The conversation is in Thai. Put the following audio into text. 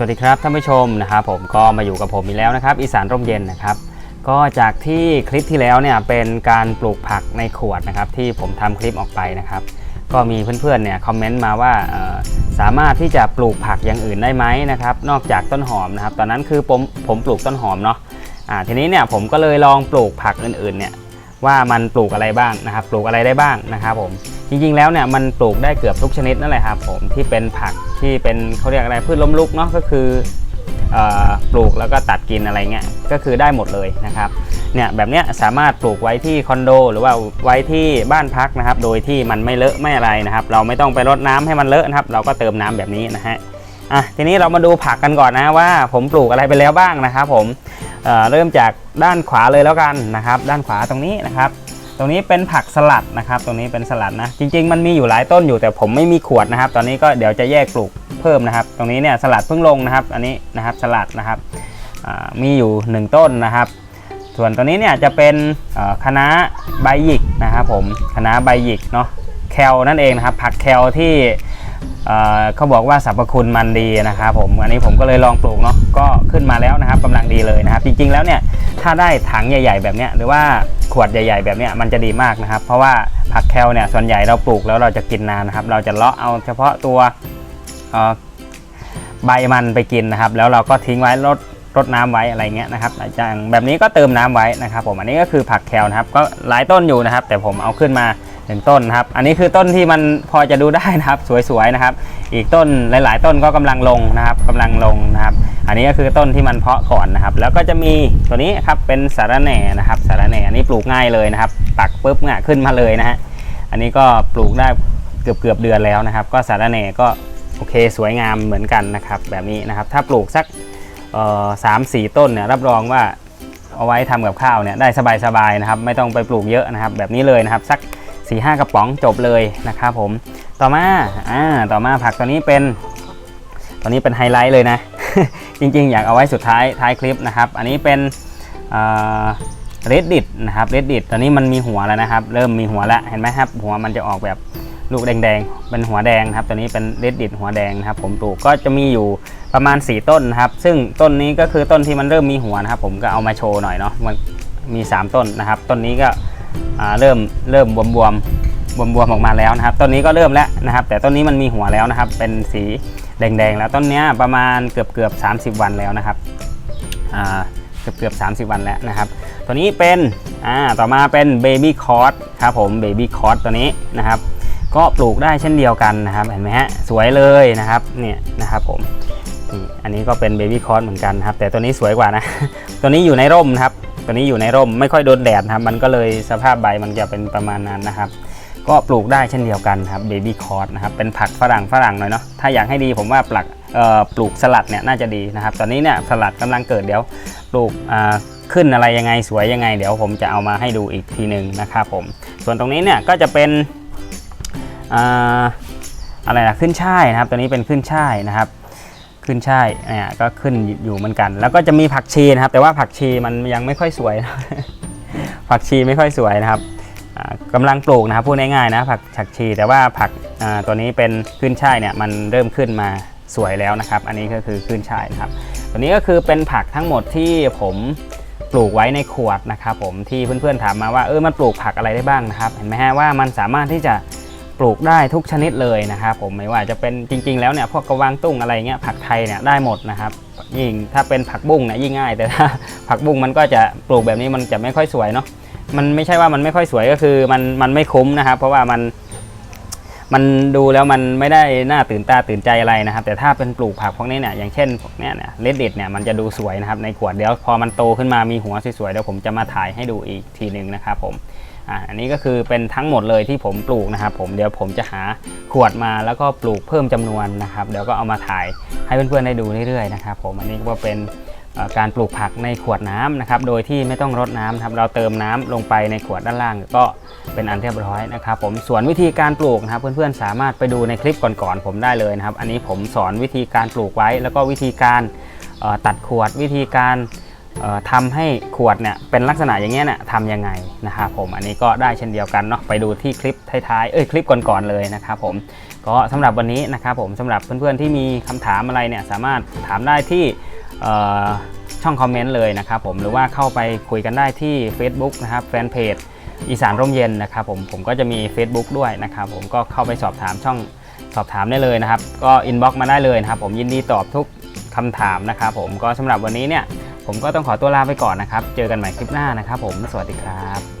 สวัสดีครับท่านผู้ชมนะครับผมก็มาอยู่กับผมอีกแล้วนะครับ อีสานร่มเย็นนะครับ ก็จากที่คลิปที่แล้วเนี่ยเป็นการปลูกผักในขวดนะครับที่ผมทำคลิปออกไปนะครับ ก็มีเพื่อนๆเนี่ยคอมเมนต์มาว่าสามารถที่จะปลูกผักอย่างอื่นได้ไหมนะครับ นอกจากต้นหอมนะครับ ตอนนั้นคือผมผมปลูกต้นหอมเนาะอ่าทีนี้เนี่ยผมก็เลยลองปลูกผักอื่นๆเนี่ย ว่ามันปลูกอะไรบ้างนะครับ ปลูกอะไรได้บ้างนะครับผมจริงๆแล้วเนี่ยมันปลูกได้เกือบทุกชนิดนั่นแหละครับผมที่เป็นผักที่เป็นเขาเรียกอะไรพืชล้มลุกเนาะก็คืออปลูกแล้วก็ตัดกินอะไรเงี้ยก็คือได้หมดเลยนะครับเนี่ยแบบเนี้ยสามารถปลูกไว้ที่คอนโด หรือว่าไว้ที่บ้านพักนะครับ โดยที่มันไม่เลอะไม่อะไรนะครับ เราไม่ต้องไปรดน้ำให้มันเลอะนะครับ เราก็เติมน้ำแบบนี้นะฮะอะทีนี้เรามาดูผักกันก่อนนะว่า ผมปลูกอะไรไปแล้วบ้างนะครับผม เริ่มจากด้านขวาเลยแล้วกันนะครับ ด้านขวาตรงนี้นะครับ ตรงนี้เป็นผักสลัดนะครับ ตรงนี้เป็นสลัดนะ จริง ๆ มันมีอยู่หลายต้นอยู่แต่ผมไม่มีขวดนะครับ ตอนนี้ก็เดี๋ยวจะแยกปลูกเพิ่มนะครับ ตรงนี้เนี่ยสลัดเพิ่งลงนะครับ อันนี้นะครับสลัดนะครับมีอยู่ 1 ต้นนะครับ ส่วนตัวนี้เนี่ยจะเป็นเอ่อคะใบหยิกนะครับผมคณะใบหยิกเนาะแคลนั่นเองนะครับ ผักแคลที่ เขาบอกว่าสรรพคุณมันดีนะครับผมอันนี้ผมก็เลยลองปลูกเนาะก็ขึ้นมาแล้วนะครับกำลังดีเลยนะครับ จริงๆแล้วเนี่ยถ้าได้ถังใหญ่ ๆ แบบเนี้ยหรือว่าขวดใหญ่ ๆ แบบเนี้ยมันจะดีมากนะครับ เพราะว่าผักแคลเนี่ยส่วนใหญ่เราปลูกแล้วเราจะกินนานนะครับ เราจะเลาะเอาเฉพาะตัวใบมันไปกินนะครับ แล้วเราก็ทิ้งไว้รดรดน้ำไว้อะไรเงี้ยนะครับอย่างแบบนี้ก็เติมน้ำไว้นะครับ ผมอันนี้ก็คือผักแคลนะครับ ก็หลายต้นอยู่นะครับ แต่ผมเอาขึ้นมา หนึ่งต้นนะครับ อันนี้คือต้นที่มันพอจะดูได้นะครับสวยๆนะครับ อีกต้นหลาย ๆ ต้นก็กำลังลงนะครับกำลังลงนะครับ อันนี้ก็คือต้นที่มันเพาะก่อนนะครับ แล้วก็จะมีตัวนี้ครับเป็นสาระแหน่นะครับสาระแหน่อันนี้ปลูกง่ายเลยนะครับ ปักปุ๊บง่ะขึ้นมาเลยนะฮะอันนี้ก็ปลูกได้เกือบเกือบๆเดือนแล้วนะครับ ก็สาระแหน่ก็โอเคสวยงามเหมือนกันนะครับ แบบนี้นะครับ ถ้าปลูกสักสามสี่ต้นเนี่ยรับรองว่าเอาไว้ทำกับข้าวเนี่ยได้สบายๆนะครับ ไม่ต้องไปปลูกเยอะนะครับ แบบนี้เลยนะครับสัก 4ี่ห้ากระป๋องจบเลยนะครับผมต่อมาอ่าต่อมาผักตัวนี้เป็นตอนนี้เป็นไฮไลท์เลยนะ จริงๆ อยากเอาไว้สุดท้ายท้ายคลิปนะครับ อันนี้เป็นเรดดิตนะครับเรดดิตตอนนี้มันมีหัวแล้วนะครับ เริ่มมีหัวแล้วเห็นไหมครับหัวมันจะออกแบบลูกแดงๆ เป็นหัวแดงครับ ตัวนี้เป็นเรดดิตหัวแดงนะครับ ผมปลูกก็จะมีอยู่ประมาณ 4 ต้นนะครับ ซึ่งต้นนี้ก็คือต้นที่มันเริ่มมีหัวนะครับ ผมก็เอามาโชว์หน่อยเนาะ มันมี 3 ต้นนะครับ ต้นนี้ก็ เริ่มเริ่มบวมบวมบวมบวมออกมาแล้วนะครับ ต้นนี้ก็เริ่มแล้วนะครับ แต่ต้นนี้มันมีหัวแล้วนะครับ เป็นสีแดงๆ แล้วต้นนี้ประมาณเกือบเกือบๆ30วันแล้วนะครับเกือบเกือบๆ30วันแล้วนะครับ ตัวนี้เป็นต่อมาเป็นเบบี้คอร์สครับผมเบบี้คอร์สตัวนี้นะครับ ก็ปลูกได้เช่นเดียวกันนะครับ เห็นไหมฮะ สวยเลยนะครับ เนี่ยนะครับผมนี่อันนี้ก็เป็นเบบี้คอร์สเหมือนกันครับ แต่ตัวนี้สวยกว่านะ ตัวนี้อยู่ในร่มนะครับ ตัวนี้อยู่ในร่มไม่ค่อยโดนแดดครับ มันก็เลยสภาพใบมันจะเป็นประมาณนั้นนะครับ ก็ปลูกได้เช่นเดียวกันครับเบบี้คอร์สนะครับ เป็นผักฝรั่งฝรั่งหน่อยเนาะ ถ้าอยากให้ดีผมว่าปลักปลูกสลัดเนี่ยน่าจะดีนะครับ ตอนนี้เนี่ยสลัดกำลังเกิดเดี๋ยวปลูกขึ้นอะไรยังไงสวยยังไง เดี๋ยวผมจะเอามาให้ดูอีกทีหนึ่งนะครับผม ส่วนตรงนี้เนี่ยก็จะเป็นออะไรนะขึ้นช่ายนะครับ ตัวนี้เป็นขึ้นช่ายนะครับ ขึ้นช่ายเนี่ยก็ขึ้นอยู่เหมือนกัน แล้วก็จะมีผักชีนะครับ แต่ว่าผักชีมันยังไม่ค่อยสวยผักชีไม่ค่อยสวยนะครับอ่ากำลังปลูกนะครับพูดง่ายๆนะผักผักชี แต่ว่าผักตัวนี้เป็นขึ้นช่ายเนี่ยมันเริ่มขึ้นมาสวยแล้วนะครับ อันนี้ก็คือขึ้นช่ายนะครับ ตัวนี้ก็คือเป็นผักทั้งหมดที่ผมปลูกไว้ในขวดนะครับผมที่เพื่อนๆถามมาว่าเออมันปลูกผักอะไรได้บ้างนะครับ เห็นไหมฮะว่ามันสามารถที่จะ ปลูกได้ทุกชนิดเลยนะครับผมไม่ว่าจะเป็นจริง ๆ แล้วเนี่ยพวกกระวางตุ้งอะไรเงี้ยผักไทยเนี่ยได้หมดนะครับยิ่งถ้าเป็นผักบุ้งเนี่ยยิ่งง่าย แต่ถ้าผักบุ้งมันก็จะปลูกแบบนี้มันจะไม่ค่อยสวยเนาะมันไม่ใช่ว่ามันไม่ค่อยสวยก็คือมันมันไม่คุ้มนะครับ เพราะว่ามันมันดูแล้วมันไม่ได้น่าตื่นตาตื่นใจอะไรนะครับ แต่ถ้าเป็นปลูกผักพวกนี้เนี่ยอย่างเช่นพวกเนี้ยเนี่ยเลดดิตเนี่ยมันจะดูสวยนะครับในขวดเดี๋ยวพอมันโตขึ้นมามีหัวสวยๆเดี๋ยวผมจะมาถ่ายให้ดูอีกทีหนึ่งนะครับผม อ่าอันนี้ก็คือเป็นทั้งหมดเลยที่ผมปลูกนะครับผมเดี๋ยวผมจะหาขวดมาแล้วก็ปลูกเพิ่มจำนวนนะครับเดี๋ยวก็เอามาถ่ายให้เพื่อนๆได้ดูเรื่อยๆนะครับผมอันนี้ก็เป็นการปลูกผักในขวดน้ำนะครับ โดยที่ไม่ต้องรดน้ำครับ เราเติมน้ำลงไปในขวดด้านล่างก็เป็นอันเรียบร้อยนะครับ ผม ส่วนวิธีการปลูกนะครับ เพื่อนๆ สามารถไปดูในคลิปก่อนๆ ผมได้เลยนะครับ อันนี้ผมสอนวิธีการปลูกไว้ แล้วก็วิธีการตัดขวด วิธีการ ทำให้ขวดเนี่ยเป็นลักษณะอย่างเงี้ยเนี่ยทำยังไงนะครับผมอันนี้ก็ได้เช่นเดียวกันเนาะไปดูที่คลิปท้ายๆเอ้ยคลิปก่อนๆเลยนะครับผมก็สำหรับวันนี้นะครับผมสำหรับเพื่อนๆที่มีคำถามอะไรเนี่ยสามารถถามได้ที่ช่องคอมเมนต์เลยนะครับผมหรือว่าเข้าไปคุยกันได้ที่ Facebook นะครับแฟนเพจอีสานร่มเย็นนะครับผมผมก็จะมี Facebook ด้วยนะครับผมก็เข้าไปสอบถามช่องสอบถามได้เลยนะครับ ก็อินบ็อกซ์มาได้เลยนะครับผมยินดีตอบทุกคำถามนะครับผมก็สำหรับวันนี้เนี่ย ผมก็ต้องขอตัวลาไปก่อนนะครับ เจอกันใหม่คลิปหน้านะครับผม สวัสดีครับ